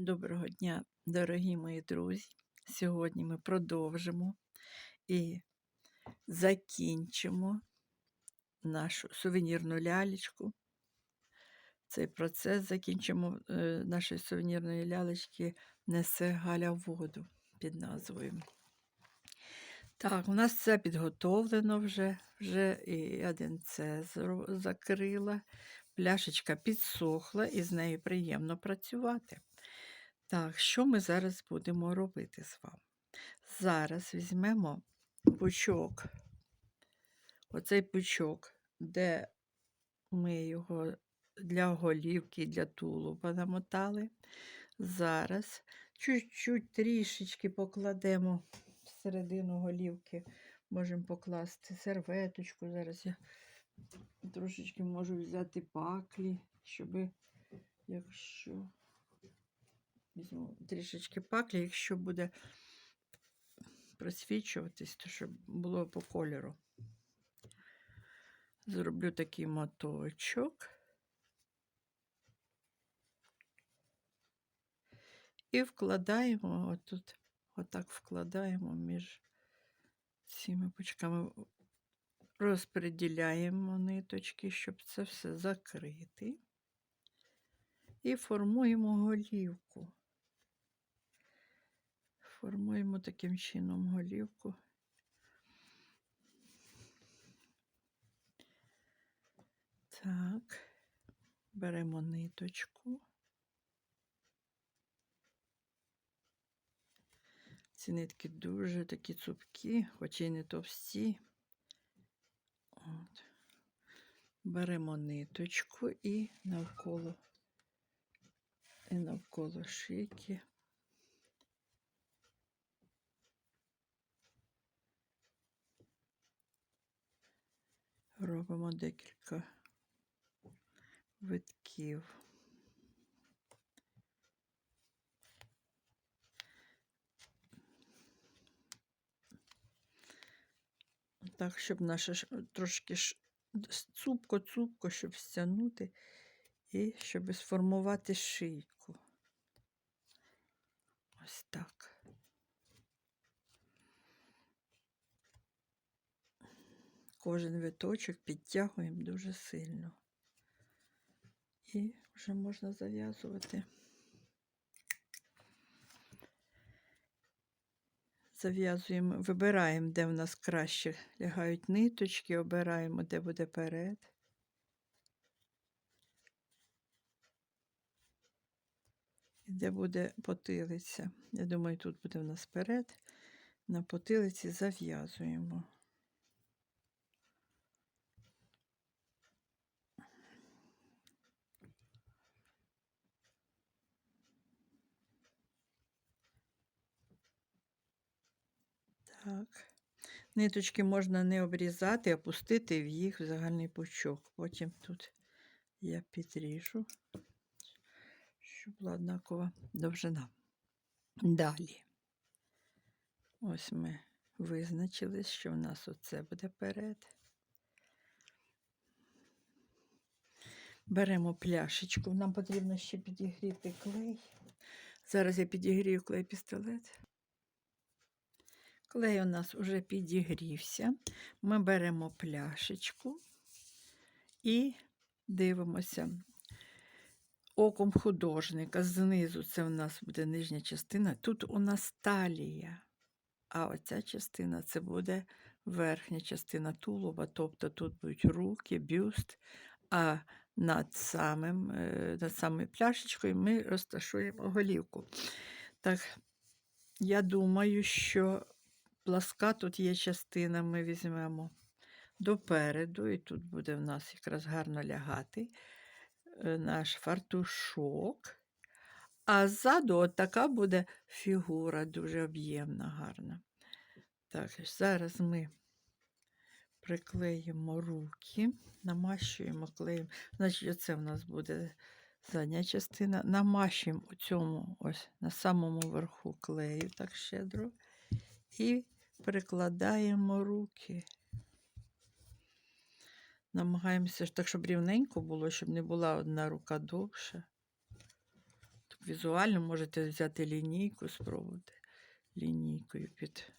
Доброго дня, дорогі мої друзі. Сьогодні ми продовжимо і закінчимо нашу сувенірну лялечку. Цей процес закінчимо е, нашої сувенірної лялечки несе Галя воду під назвою. Так, у нас все підготовлено вже, вже і один це закрила. Пляшечка підсохла і з нею приємно працювати. Так, що ми зараз будемо робити з вами? Зараз візьмемо пучок, оцей пучок, де ми його для голівки, для тулуба намотали. Зараз чуть-чуть трішечки покладемо всередину голівки. Можемо покласти серветочку. Зараз я трошечки можу взяти паклі, щоб якщо візьму трішечки паклі, якщо буде просвічуватись, то щоб було по кольору. Зроблю такий моточок. І вкладаємо отут, отак вкладаємо між цими пучками, розподіляємо ниточки, щоб це все закрити. І формуємо голівку. Формуємо таким чином голівку. Так, беремо ниточку. Ці нитки дуже такі цупкі, хоч і не товсті. От. Беремо ниточку і навколо, і навколо шийки. Робимо декілька витків. Так, щоб наше трошки цупко-цупко, щоб стягнути і щоб сформувати шийку. Ось так. Кожен виточок підтягуємо дуже сильно. І вже можна зав'язувати. Зав'язуємо, вибираємо, де в нас краще лягають ниточки, обираємо, де буде перед. І де буде потилиця. Я думаю, тут буде в нас перед. На потилиці зав'язуємо. Так. Ниточки можна не обрізати, а пустити в їх в загальний пучок. Потім тут я підріжу, щоб була однакова довжина. Далі. Ось ми визначили, що в нас оце буде перед. Беремо пляшечку. Нам потрібно ще підігріти клей. Зараз я підігрію клей пістолет. Клей у нас вже підігрівся. Ми беремо пляшечку і дивимося оком художника. Знизу це у нас буде нижня частина. Тут у нас талія, а оця частина це буде верхня частина тулуба, тобто тут будуть руки, бюст, а над самим, е, над самою пляшечкою ми розташуємо голівку. Так, я думаю, що пласка тут є частина, ми візьмемо допереду, і тут буде в нас якраз гарно лягати е, наш фартушок. А ззаду от така буде фігура, дуже об'ємна, гарна. Так, зараз ми приклеїмо руки, намащуємо клеєм. Значить, оце в нас буде задня частина. Намащуємо у цьому ось на самому верху клею, так щедро. І прикладаємо руки. Намагаємося так, щоб рівненько було, щоб не була одна рука довша. Так візуально, можете взяти лінійку, спробувати лінійкою під.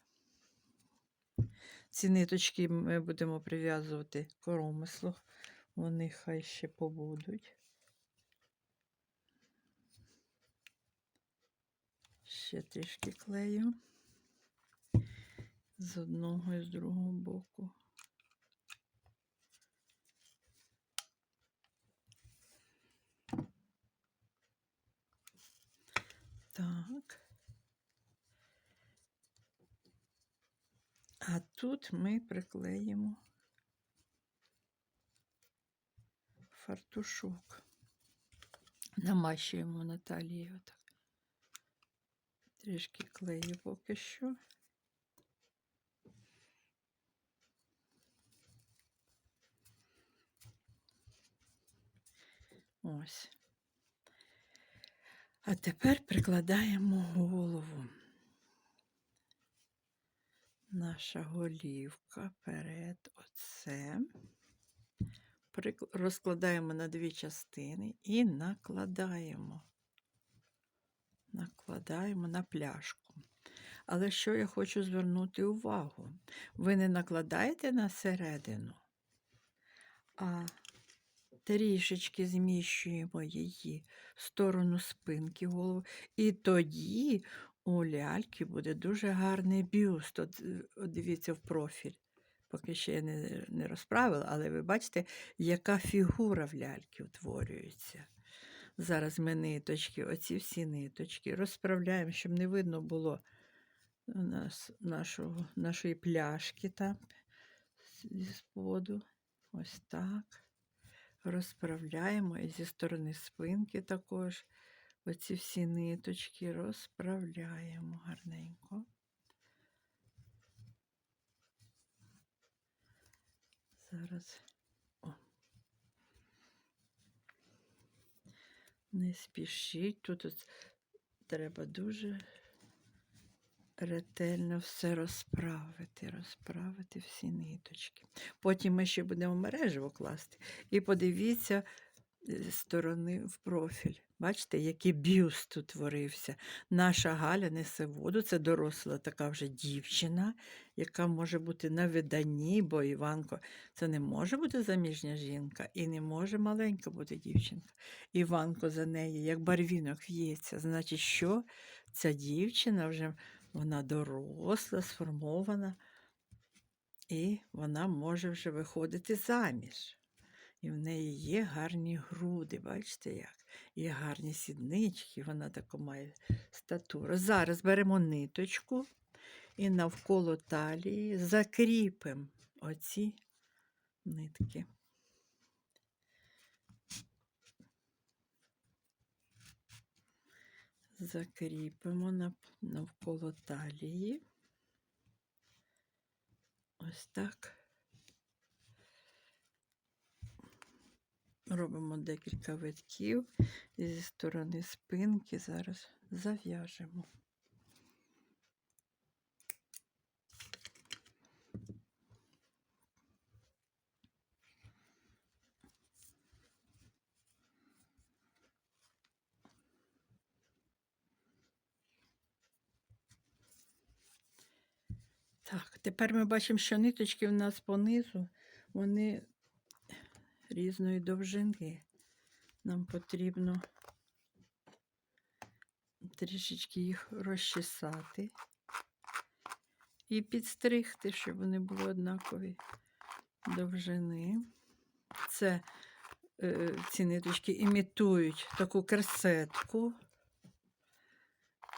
Ці ниточки ми будемо прив'язувати коромисло. Вони хай ще побудуть. Ще трішки клею з одного і з другого боку. Так. А тут ми приклеїмо фартушок. Намащуємо на талії отак. Трішки клею поки що. Ось. А тепер прикладаємо голову. Наша голівка перед оце. Розкладаємо на дві частини і накладаємо. Накладаємо на пляшку. Але що я хочу звернути увагу? Ви не накладаєте на середину, а трішечки зміщуємо її в сторону спинки голови. І тоді у ляльки буде дуже гарний бюст. От, е, от дивіться в профіль. Поки ще я не, не розправила, але ви бачите, яка фігура в ляльки утворюється. Зараз ми ниточки, оці всі ниточки розправляємо, щоб не видно було у нас нашого, нашої пляшки там зі споду. Ось так. Розправляємо і зі сторони спинки також. Оці всі ниточки розправляємо гарненько. Зараз. О. Не спішіть. Тут от треба дуже ретельно все розправити, розправити всі ниточки. Потім ми ще будемо мережево класти. І подивіться е, з сторони в профіль. Бачите, який бюст утворився. Наша Галя несе воду, це доросла така вже дівчина, яка може бути на виданні, бо Іванко це не може бути заміжня жінка і не може маленька бути дівчинка. Іванко за неї, як барвінок в'ється. Значить, що ця дівчина вже вона доросла, сформована, і вона може вже виходити заміж. І в неї є гарні груди, бачите як? Є гарні сіднички, вона таку має статуру. Зараз беремо ниточку і навколо талії закріпимо оці нитки. Закріпимо навколо талії. Ось так. Робимо декілька витків і зі сторони спинки зараз зав'яжемо. Так, тепер ми бачимо, що ниточки в нас понизу, вони різної довжини. Нам потрібно трішечки їх розчесати і підстригти, щоб вони були однакові довжини. Це е, ці ниточки імітують таку керсетку.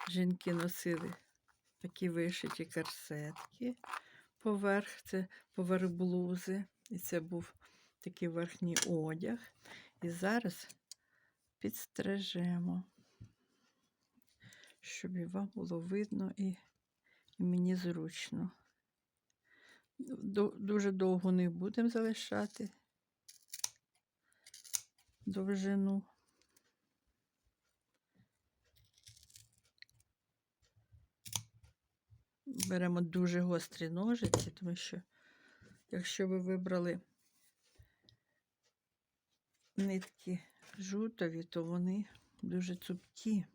Жінки носили такі вишиті керсетки поверх, це поверх блузи. І це був такий верхній одяг. І зараз підстрижемо, щоб і вам було видно і, і мені зручно. Дуже довго не будемо залишати довжину. Беремо дуже гострі ножиці, тому що якщо ви вибрали нитки жутові, то вони дуже цупкі.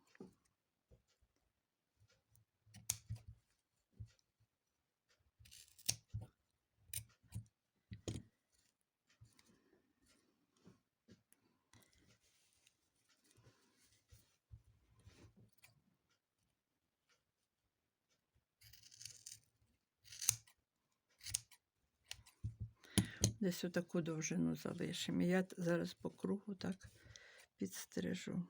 Десь отаку довжину залишимо. Я зараз по кругу так підстрижу.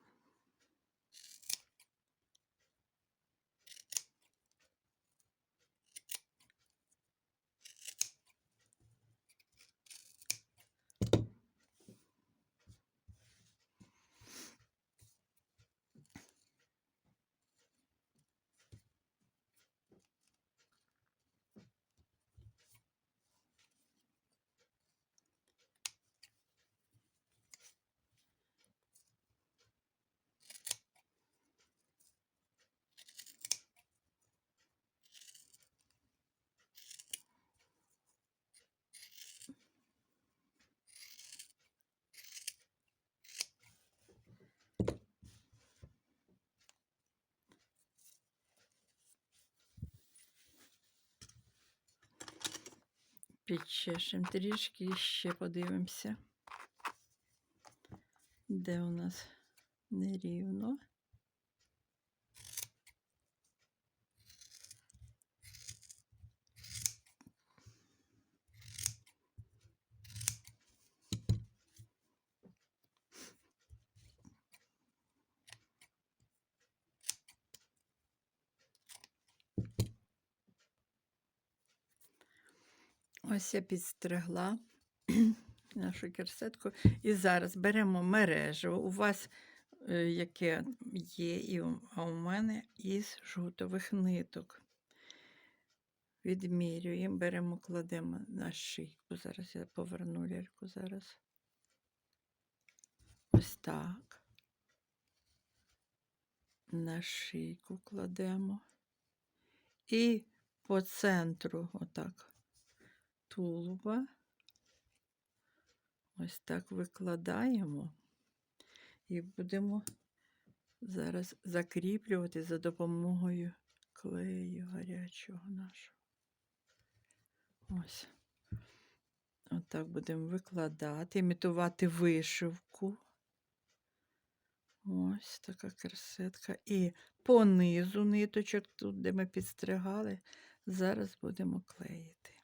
Підчешем трішки і ще подивимося. Де у нас нерівно. Ось я підстригла нашу керсетку. І зараз беремо мережево. У вас е, яке є, а у мене із жутових ниток. Відмірюємо, беремо, кладемо на шийку. Зараз я поверну ляльку зараз. Ось так. На шийку кладемо. І по центру, отак, тулуба. Ось так викладаємо і будемо зараз закріплювати за допомогою клею гарячого нашого. Ось. Отак будемо викладати, імітувати вишивку. Ось така керсетка. І по низу ниточок, тут, де ми підстригали, зараз будемо клеїти.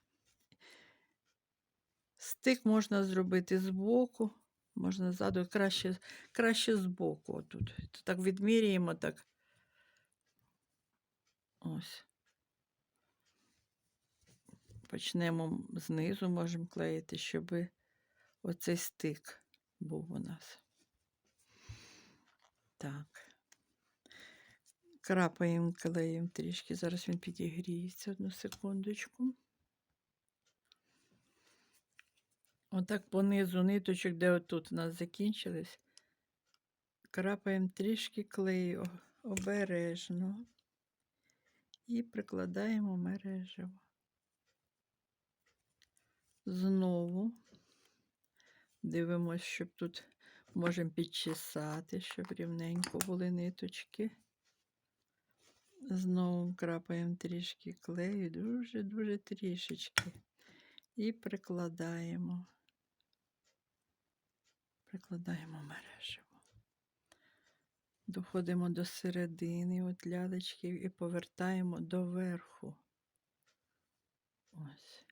Стик можна зробити збоку, можна ззаду, краще, краще збоку. Отут. Так відміряємо так. Ось. Почнемо знизу, можемо клеїти, щоб оцей стик був у нас. Так. Крапаємо клеєм трішки. Зараз він підігріється одну секундочку. Отак по низу ниточок, де отут у нас закінчились, крапаємо трішки клею обережно і прикладаємо мережево. Знову дивимося, щоб тут можемо підчесати, щоб рівненько були ниточки. Знову крапаємо трішки клею, дуже-дуже трішечки. І прикладаємо. Прикладаємо мережево. Доходимо до середини от лялечки і повертаємо до верху. Ось.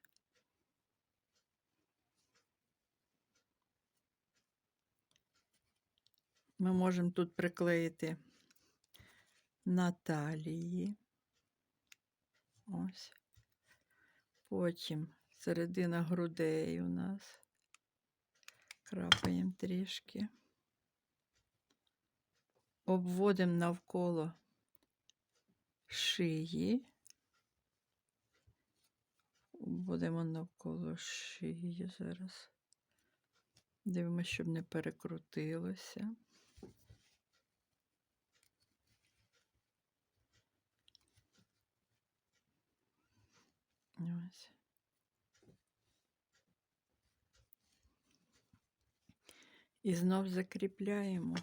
Ми можемо тут приклеїти на талії. Ось. Потім середина грудей у нас. Крапаємо трішки. Обводимо навколо шиї. Обводимо навколо шиї зараз. Дивимося, щоб не перекрутилося. Ось. І знов закріпляємо,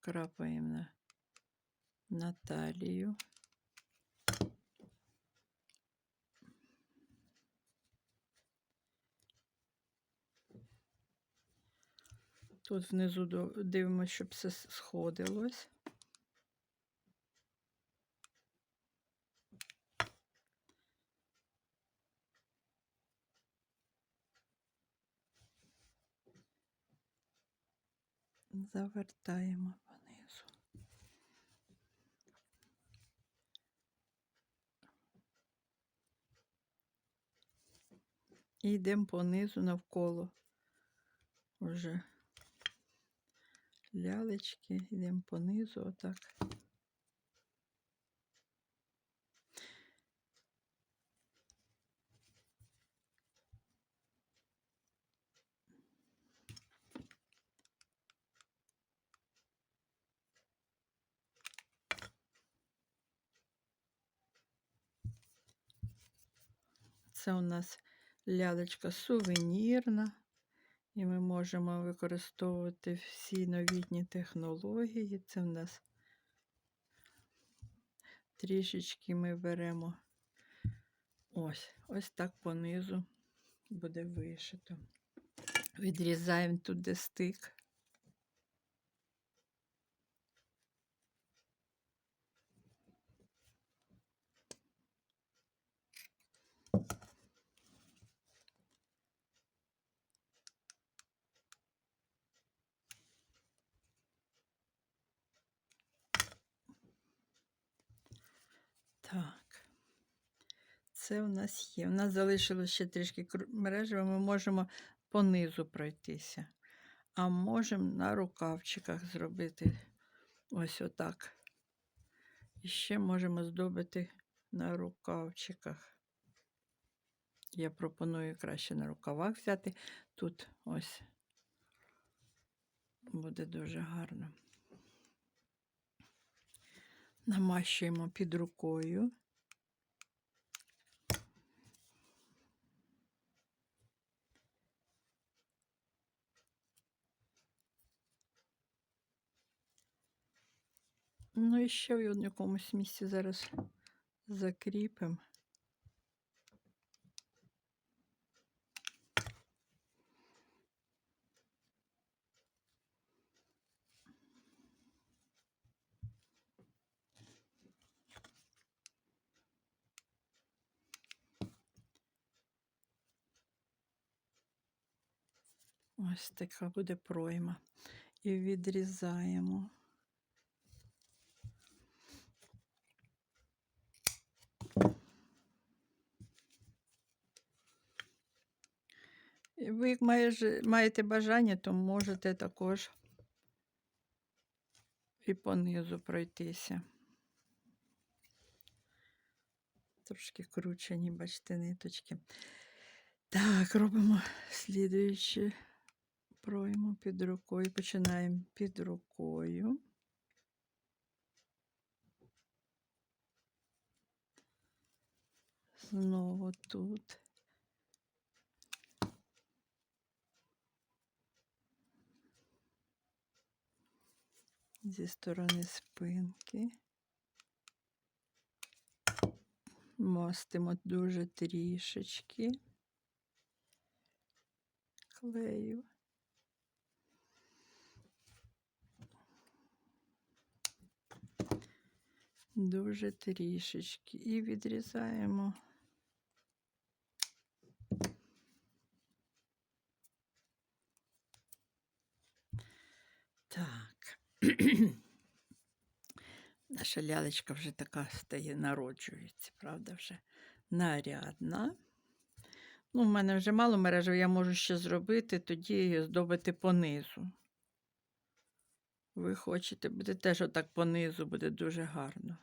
крапаємо на, на талію. Тут внизу дивимося, щоб все сходилось. Завертаємо понизу. І йдемо понизу навколо. вже лялечки, йдемо понизу, отак. Це у нас лялечка сувенірна, і ми можемо використовувати всі новітні технології. Це в нас трішечки ми беремо ось, ось так понизу буде вишито. Відрізаємо тут де стик. Так. Це у нас є. У нас залишилось ще трішки мережева, ми можемо понизу пройтися. А можемо на рукавчиках зробити ось отак. І ще можемо здобити на рукавчиках. Я пропоную краще на рукавах взяти. Тут ось буде дуже гарно. Намащуємо під рукою. Ну і ще в якомусь місці зараз закріпимо. Ось така буде пройма. І відрізаємо. І Ви як маєте бажання, то можете також і понизу пройтися. Трошки кручені, бачите, ниточки. Так, робимо слідуючи пройму під рукою. Починаємо під рукою. Знову тут. Зі сторони спинки. Мостимо дуже трішечки клею. Дуже трішечки і відрізаємо. Так. Наша лялечка вже така стає, народжується, правда, вже нарядна. Ну, в мене вже мало мережів, я можу ще зробити, тоді її здобити понизу. Ви хочете, буде теж отак понизу, буде дуже гарно.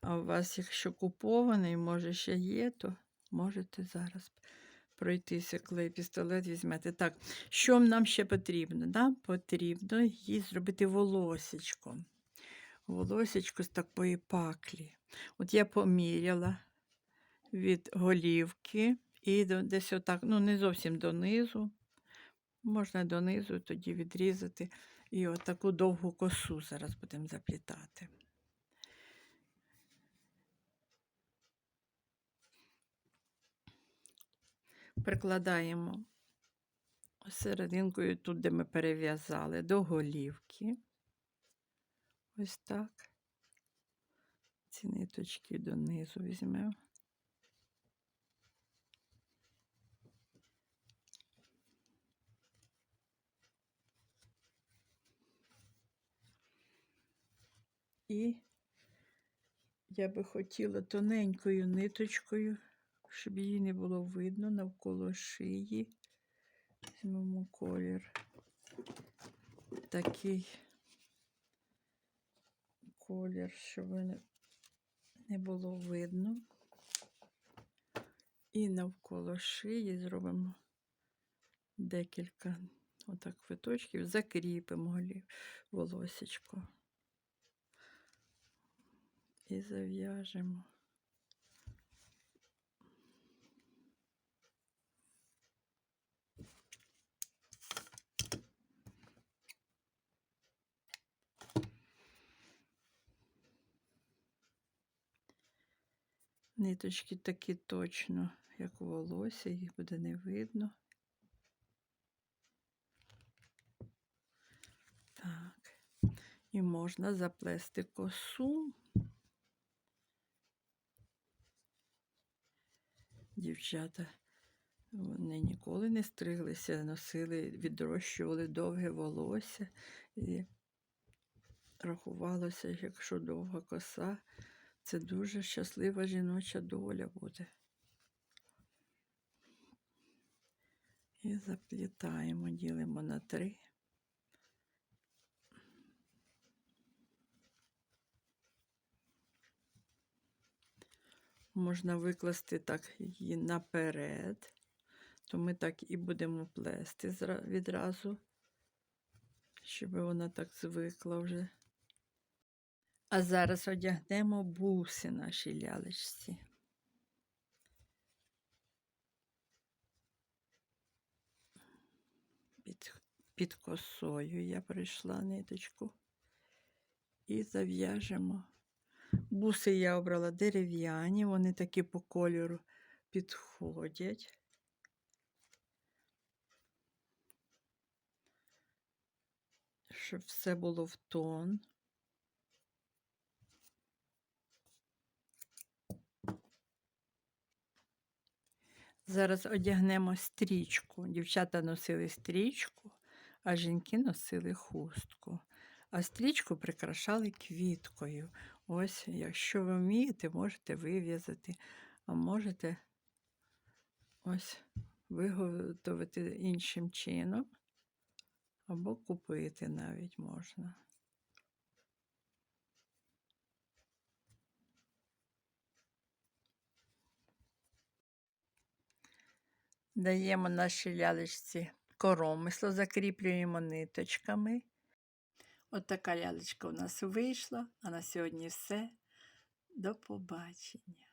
А у вас, якщо купований, може, ще є, то можете зараз пройтися, клей пістолет візьмете. Так, що нам ще потрібно? Нам потрібно їй зробити волосечко. Волосечко з такої паклі. От я поміряла від голівки і десь отак, ну не зовсім донизу. Можна донизу тоді відрізати. І отаку довгу косу зараз будемо заплітати. прикладаємо серединкою тут, де ми перев'язали, до голівки. Ось так. Ці ниточки донизу візьмемо. І я би хотіла тоненькою ниточкою щоб її не було видно навколо шиї. Візьмемо колір. Такий колір, щоб не, було видно. І навколо шиї зробимо декілька отак виточків, закріпимо волосечко. І зав'яжемо. Ниточки такі точно, як волосся, їх буде не видно. Так. І можна заплести косу. Дівчата, вони ніколи не стриглися, носили, відрощували довге волосся. І рахувалося, якщо довга коса, це дуже щаслива жіноча доля буде. І заплітаємо, ділимо на три. Можна викласти так її наперед, то ми так і будемо плести відразу, щоб вона так звикла вже. А зараз одягнемо буси нашій лялечці. Під, під косою я прийшла ниточку і зав'яжемо. Буси я обрала дерев'яні, вони такі по кольору підходять. Щоб все було в тон. Зараз одягнемо стрічку. Дівчата носили стрічку, а жінки носили хустку. А стрічку прикрашали квіткою. Ось, якщо ви вмієте, можете вив'язати, а можете ось виготовити іншим чином, або купити навіть можна. Даємо нашій лялечці коромисло, закріплюємо ниточками. От така лялечка у нас вийшла, а на сьогодні все. До побачення.